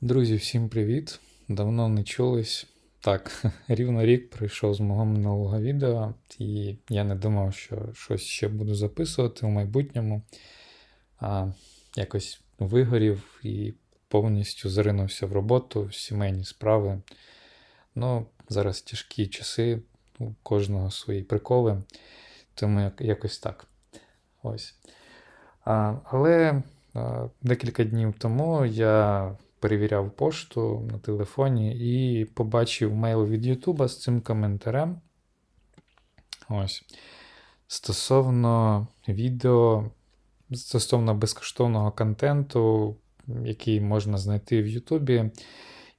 Друзі, всім привіт! Давно не чулись. Так, рівно рік пройшов з мого минулого відео, і я не думав, що щось ще буду записувати в майбутньому. А, якось вигорів і повністю заринувся в роботу, в сімейні справи. Ну, зараз тяжкі часи, у кожного свої приколи, тому якось так. Ось. А, але а, декілька днів тому я перевіряв пошту на телефоні і побачив мейл від Ютуба з цим коментарем. Ось. Стосовно відео, стосовно безкоштовного контенту, який можна знайти в Ютубі,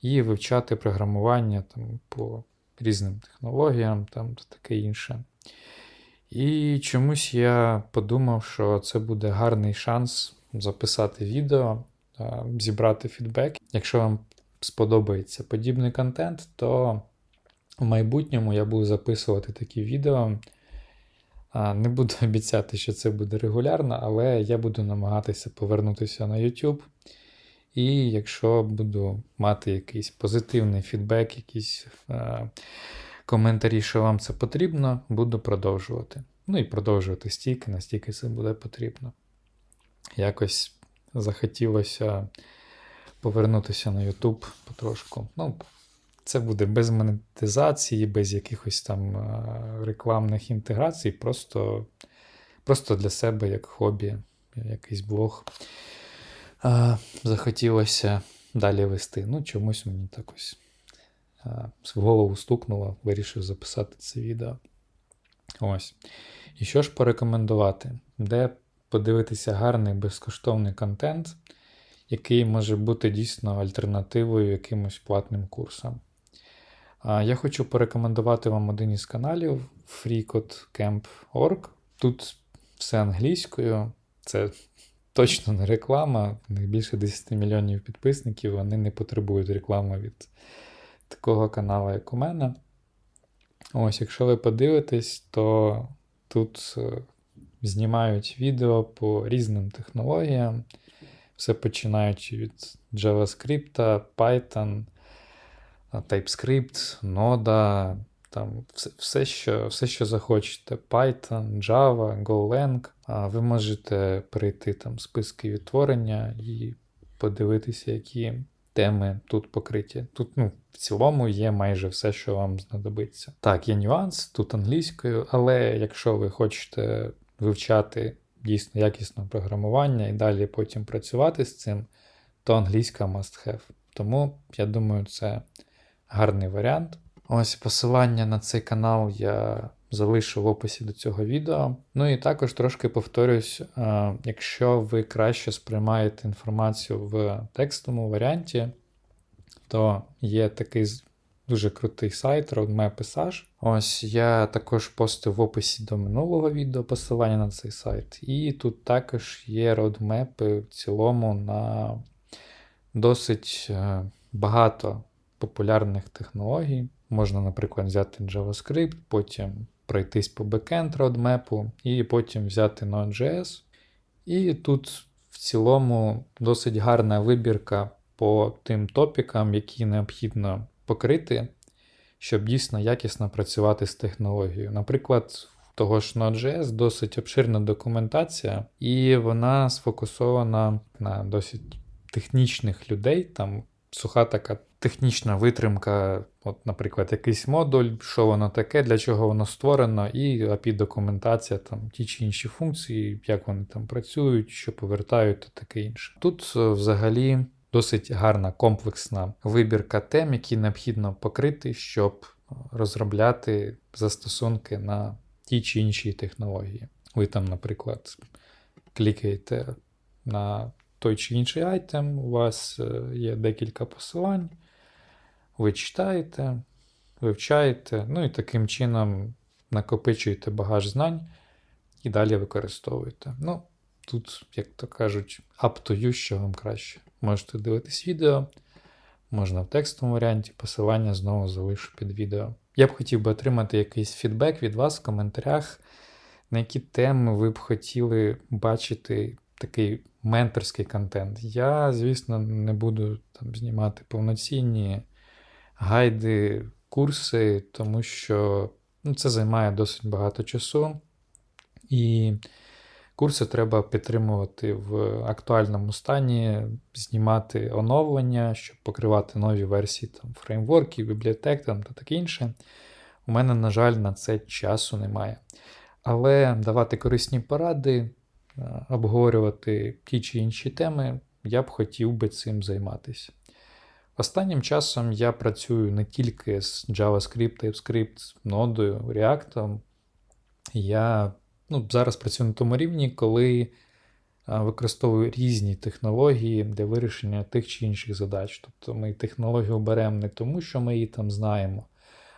і вивчати програмування там, по різним технологіям там, та таке інше. І чомусь я подумав, що це буде гарний шанс записати відео, зібрати фідбек. Якщо вам сподобається подібний контент, то в майбутньому я буду записувати такі відео. Не буду обіцяти, що це буде регулярно, але я буду намагатися повернутися на YouTube. І якщо буду мати якийсь позитивний фідбек, якісь е, коментарі, що вам це потрібно, буду продовжувати. Ну і продовжувати стільки, настільки це буде потрібно. Якось захотілося повернутися на YouTube потрошку. Ну, це буде без монетизації, без якихось там е, рекламних інтеграцій, просто, просто для себе як хобі, якийсь блог. А, захотілося далі вести. Ну, чомусь мені так ось в голову стукнуло, вирішив записати це відео. Ось. І що ж порекомендувати? Де подивитися гарний безкоштовний контент, який може бути дійсно альтернативою якимось платним курсам. Я хочу порекомендувати вам один із каналів freecodecamp.org. Тут все англійською. Це точно не реклама. У більше 10 мільйонів підписників, вони не потребують реклами від такого каналу, як у мене. Ось, якщо ви подивитесь, то тут е, знімають відео по різним технологіям, все починаючи від JavaScript, Python, TypeScript, Node, там все, все, що, все, що захочете. Python, Java, Golang. Ви можете перейти там списки відтворення і подивитися, які теми тут покриті. Тут, ну, в цілому є майже все, що вам знадобиться. Так, є нюанс, тут англійською, але якщо ви хочете вивчати дійсно якісне програмування і далі потім працювати з цим, то англійська must have. Тому я думаю, це гарний варіант. Ось посилання на цей канал я залишу в описі до цього відео. Ну і також трошки повторюсь, е, якщо ви краще сприймаєте інформацію в текстовому варіанті, то є такий дуже крутий сайт Roadmap Passage. Ось я також постив в описі до минулого відео посилання на цей сайт. І тут також є родмепи в цілому на досить е, багато популярних технологій. Можна, наприклад, взяти JavaScript, потім пройтись по backend roadmap, і потім взяти Node.js. І тут в цілому досить гарна вибірка по тим топікам, які необхідно покрити, щоб дійсно якісно працювати з технологією. Наприклад, того ж Node.js досить обширна документація, і вона сфокусована на досить технічних людей. Там суха така технічна витримка, от, наприклад, якийсь модуль, що воно таке, для чого воно створено, і API-документація, там ті чи інші функції, як вони там працюють, що повертають та таке інше. Тут е, взагалі досить гарна комплексна вибірка тем, які необхідно покрити, щоб е, розробляти застосунки на ті чи інші технології. Ви там, наприклад, клікаєте на той чи інший айтем, у вас е, є декілька посилань, ви читаєте, вивчаєте, ну і таким чином накопичуєте багаж знань і далі використовуєте. Ну, тут, як то кажуть, up to you, що вам краще. Можете дивитись відео, можна в текстовому варіанті, посилання знову залишу під відео. Я б хотів би отримати якийсь фідбек від вас в коментарях, на які теми ви б хотіли бачити такий менторський контент. Я, звісно, не буду там знімати повноцінні гайди, курси, тому що ну, це займає досить багато часу. І курси треба підтримувати в актуальному стані, знімати оновлення, щоб покривати нові версії там, фреймворків, бібліотек там, та таке інше. У мене, на жаль, на це часу немає. Але давати корисні поради, е, обговорювати ті чи інші теми, я б хотів би цим займатися. Останнім часом я працюю не тільки з JavaScript, TypeScript, нодою, React. Я ну, зараз працюю на тому рівні, коли а, використовую різні технології для вирішення тих чи інших задач. Тобто ми технологію беремо не тому, що ми її там знаємо,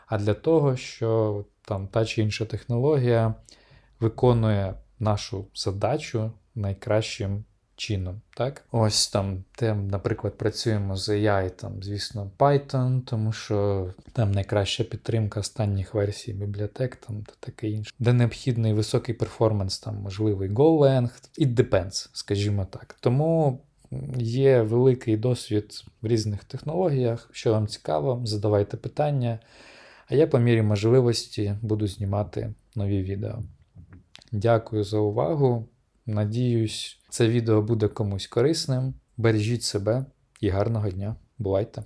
а для того, що там та чи інша технологія виконує нашу задачу найкращим чином. Так? Ось там, де, наприклад, працюємо з AI, там, звісно, Python, тому що там найкраща підтримка останніх версій бібліотек там, та таке інше. Де необхідний високий перформанс, там можливий Golang, it depends, скажімо так. Тому є великий досвід в різних технологіях. Що вам цікаво, задавайте питання. А я по мірі можливості буду знімати нові відео. Дякую за увагу. Надіюсь, це відео буде комусь корисним. Бережіть себе і гарного дня. Бувайте!